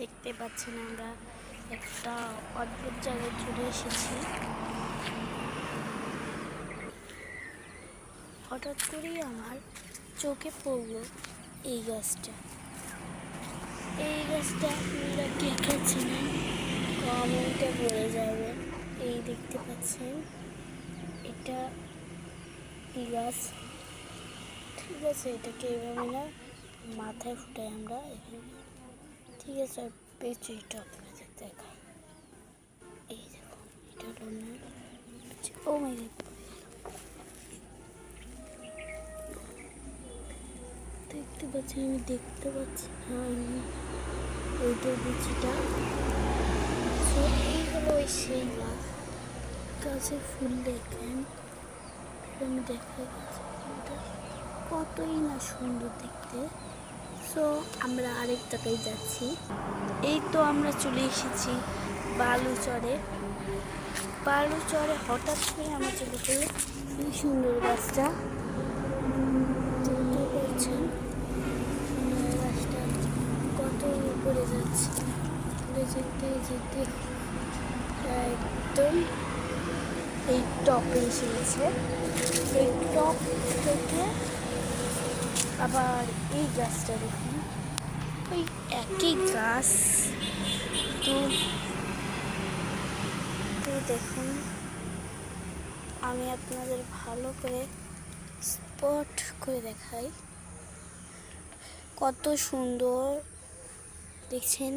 দেখতে পাচ্ছেন আমরা একটা অদ্ভুত জায়গায় চলে এসেছি। হঠাৎ করেই আমার চোখে পড়ল এই গাছটা। এই গাছটা আপনারা কে খাচ্ছেন কমেন্টে বলে যাবে এই দেখতে পাচ্ছেন, এটা কি গাছ? ঠিক আছে, এটাকে এভাবে না মাথায় ফুটাই আমরা এখানে। ঠিক আছে আর পেঁচু এটা আপনাদের দেখাই এই দেখুন এটা হলো ও মাই দেখতে পাচ্ছি আমি দেখতে পাচ্ছি না আমি ওইটার বিচিটা So, ওই সেই গাছ গাছে ফুল দেখেন আমি দেখা গেছে কতই না সুন্দর দেখতে। সো আমরা আরেক জায়গায় যাচ্ছি। এই তো আমরা চলে এসেছি বালুচরে। বালুচরে হঠাৎ করে আমরা চলে গেলে এই সুন্দর গাছটা। গাছটা কত উপরে যাচ্ছে। উপরে যেতে যেতে একদম এই টপে এসে গেছে। এই টপ থেকে আবার এই গাছটা দেখুন। ওই একই গাছ তো তো দেখুন, আমি আপনাদের ভালো করে স্পট করে দেখাই। কত সুন্দর, দেখছেন?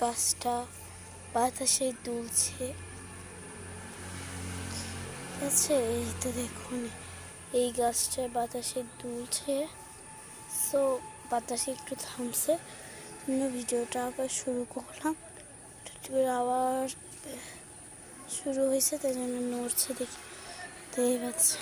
গাছটা বাতাসে দুলছে। আছে, এই তো দেখুন। এই গাছটা বাতাসে দুলছে। সো বাতাসে একটু থামছে। ভিডিওটা আবার শুরু করলাম। আবার শুরু হয়েছে, তাই জন্য নড়ছে দেখি। তাই পাচ্ছি